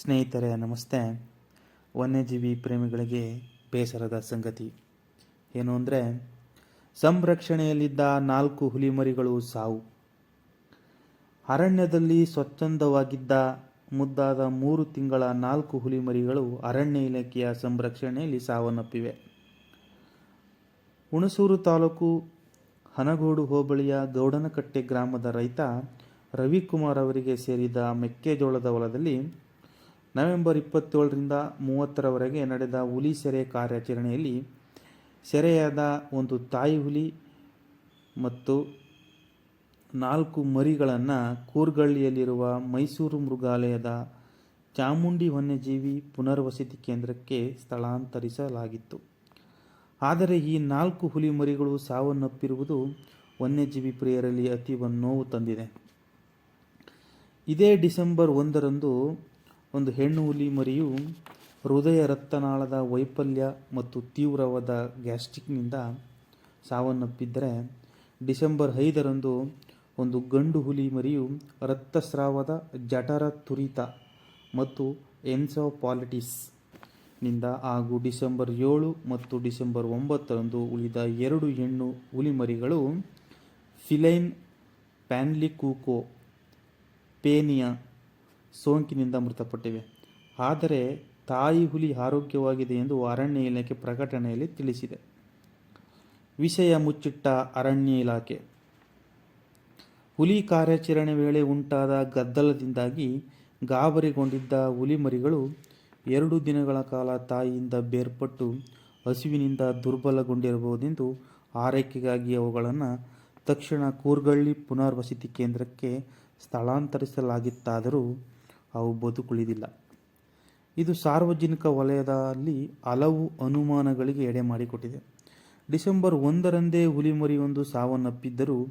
ಸ್ನೇಹಿತರೆ, ನಮಸ್ತೆ. ವನ್ಯಜೀವಿ ಪ್ರೇಮಿಗಳಿಗೆ ಬೇಸರದ ಸಂಗತಿ. ಏನು ಅಂದರೆ, ಸಂರಕ್ಷಣೆಯಲ್ಲಿದ್ದ ನಾಲ್ಕು ಹುಲಿಮರಿಗಳು ಸಾವು. ಅರಣ್ಯದಲ್ಲಿ ಸ್ವಚ್ಛಂದವಾಗಿದ್ದ ಮುದ್ದಾದ ಮೂರು ತಿಂಗಳ ನಾಲ್ಕು ಹುಲಿಮರಿಗಳು ಅರಣ್ಯ ಇಲಾಖೆಯ ಸಂರಕ್ಷಣೆಯಲ್ಲಿ ಸಾವನ್ನಪ್ಪಿವೆ. ಹುಣಸೂರು ತಾಲೂಕು ಹನಗೋಡು ಹೋಬಳಿಯ ಗೌಡನಕಟ್ಟೆ ಗ್ರಾಮದ ರೈತ ರವಿಕುಮಾರ್ ಅವರಿಗೆ ಸೇರಿದ ಮೆಕ್ಕೆಜೋಳದ ಹೊಲದಲ್ಲಿ ನವೆಂಬರ್ ಇಪ್ಪತ್ತೇಳರಿಂದ ಮೂವತ್ತರವರೆಗೆ ನಡೆದ ಹುಲಿ ಸೆರೆ ಕಾರ್ಯಾಚರಣೆಯಲ್ಲಿ ಸೆರೆಯಾದ ಒಂದು ತಾಯಿ ಹುಲಿ ಮತ್ತು ನಾಲ್ಕು ಮರಿಗಳನ್ನು ಕೂರ್ಗಳ್ಳಿಯಲ್ಲಿರುವ ಮೈಸೂರು ಮೃಗಾಲಯದ ಚಾಮುಂಡಿ ವನ್ಯಜೀವಿ ಪುನರ್ವಸತಿ ಕೇಂದ್ರಕ್ಕೆ ಸ್ಥಳಾಂತರಿಸಲಾಗಿತ್ತು. ಆದರೆ ಈ ನಾಲ್ಕು ಹುಲಿ ಮರಿಗಳು ಸಾವನ್ನಪ್ಪಿರುವುದು ವನ್ಯಜೀವಿ ಪ್ರಿಯರಲ್ಲಿ ಅತೀವ ನೋವು ತಂದಿದೆ. ಇದೇ ಡಿಸೆಂಬರ್ ಒಂದರಂದು ಒಂದು ಹೆಣ್ಣು ಹುಲಿ ಮರಿಯು ಹೃದಯ ರಕ್ತನಾಳದ ವೈಫಲ್ಯ ಮತ್ತು ತೀವ್ರವಾದ ಗ್ಯಾಸ್ಟ್ರಿಕ್ನಿಂದ ಸಾವನ್ನಪ್ಪಿದ್ದರೆ ಡಿಸೆಂಬರ್ ಐದರಂದು ಒಂದು ಗಂಡು ಹುಲಿ ಮರಿಯು ರಕ್ತಸ್ರಾವದ ಜಠರ ತುರಿತ ಮತ್ತು ಎನ್ಸೋಪಾಲಿಟಿಸ್ನಿಂದ ಹಾಗೂ ಡಿಸೆಂಬರ್ ಏಳು ಮತ್ತು ಡಿಸೆಂಬರ್ ಒಂಬತ್ತರಂದು ಉಳಿದ ಎರಡು ಹೆಣ್ಣು ಹುಲಿಮರಿಗಳು ಫಿಲೈನ್ ಪ್ಯಾನ್ಲಿಕೂಕೋ ಪೇನಿಯಾ ಸೋಂಕಿನಿಂದ ಮೃತಪಟ್ಟಿವೆ. ಆದರೆ ತಾಯಿ ಹುಲಿ ಆರೋಗ್ಯವಾಗಿದೆ ಎಂದು ಅರಣ್ಯ ಇಲಾಖೆ ಪ್ರಕಟಣೆಯಲ್ಲಿ ತಿಳಿಸಿದೆ. ವಿಷಯ ಮುಚ್ಚಿಟ್ಟ ಅರಣ್ಯ ಇಲಾಖೆ. ಹುಲಿ ಕಾರ್ಯಾಚರಣೆ ವೇಳೆ ಉಂಟಾದ ಗದ್ದಲದಿಂದಾಗಿ ಗಾಬರಿಗೊಂಡಿದ್ದ ಹುಲಿಮರಿಗಳು ಎರಡು ದಿನಗಳ ಕಾಲ ತಾಯಿಯಿಂದ ಬೇರ್ಪಟ್ಟು ಹಸುವಿನಿಂದ ದುರ್ಬಲಗೊಂಡಿರಬಹುದೆಂದು ಆರೈಕೆಗಾಗಿ ಅವುಗಳನ್ನು ತಕ್ಷಣ ಕೂರ್ಗಳ್ಳಿ ಪುನರ್ವಸತಿ ಕೇಂದ್ರಕ್ಕೆ ಸ್ಥಳಾಂತರಿಸಲಾಗಿತ್ತಾದರೂ ಬದುಕುಳಿದಿಲ್ಲ. ಇದು ಸಾರ್ವಜನಿಕ ವಲಯದಲ್ಲಿ ಹಲವು ಅನುಮಾನಗಳಿಗೆ ಎಡೆ ಮಾಡಿಕೊಟ್ಟಿದೆ. ಡಿಸೆಂಬರ್ ಒಂದರಂದೇ ಹುಲಿಮರಿಯೊಂದು ಸಾವನ್ನಪ್ಪಿದ್ದರೂ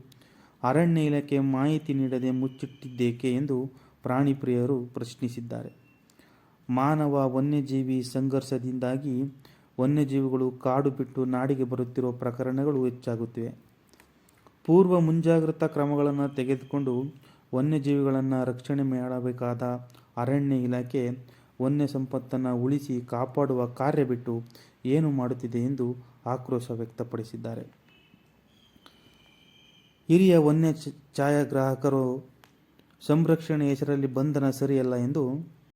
ಅರಣ್ಯ ಇಲಾಖೆ ಮಾಹಿತಿ ನೀಡದೆ ಮುಚ್ಚಿಟ್ಟಿದ್ದೇಕೆ ಎಂದು ಪ್ರಾಣಿ ಪ್ರಿಯರು ಪ್ರಶ್ನಿಸಿದ್ದಾರೆ. ಮಾನವ ವನ್ಯಜೀವಿ ಸಂಘರ್ಷದಿಂದಾಗಿ ವನ್ಯಜೀವಿಗಳು ಕಾಡು ಬಿಟ್ಟು ನಾಡಿಗೆ ಬರುತ್ತಿರುವ ಪ್ರಕರಣಗಳು ಹೆಚ್ಚಾಗುತ್ತಿವೆ. ಪೂರ್ವ ಮುಂಜಾಗ್ರತಾ ಕ್ರಮಗಳನ್ನು ತೆಗೆದುಕೊಂಡು ವನ್ಯಜೀವಿಗಳನ್ನು ರಕ್ಷಣೆ ಮಾಡಬೇಕಾದ ಅರಣ್ಯ ಇಲಾಖೆ ವನ್ಯ ಸಂಪತ್ತನ್ನು ಉಳಿಸಿ ಕಾಪಾಡುವ ಕಾರ್ಯ ಬಿಟ್ಟು ಏನು ಮಾಡುತ್ತಿದೆ ಎಂದು ಆಕ್ರೋಶ ವ್ಯಕ್ತಪಡಿಸಿದ್ದಾರೆ. ಹಿರಿಯ ವನ್ಯ ಛಾಯಾಗ್ರಾಹಕರು, ಸಂರಕ್ಷಣೆ ಹೆಸರಲ್ಲಿ ಬಂಧನ ಸರಿಯಲ್ಲ ಎಂದು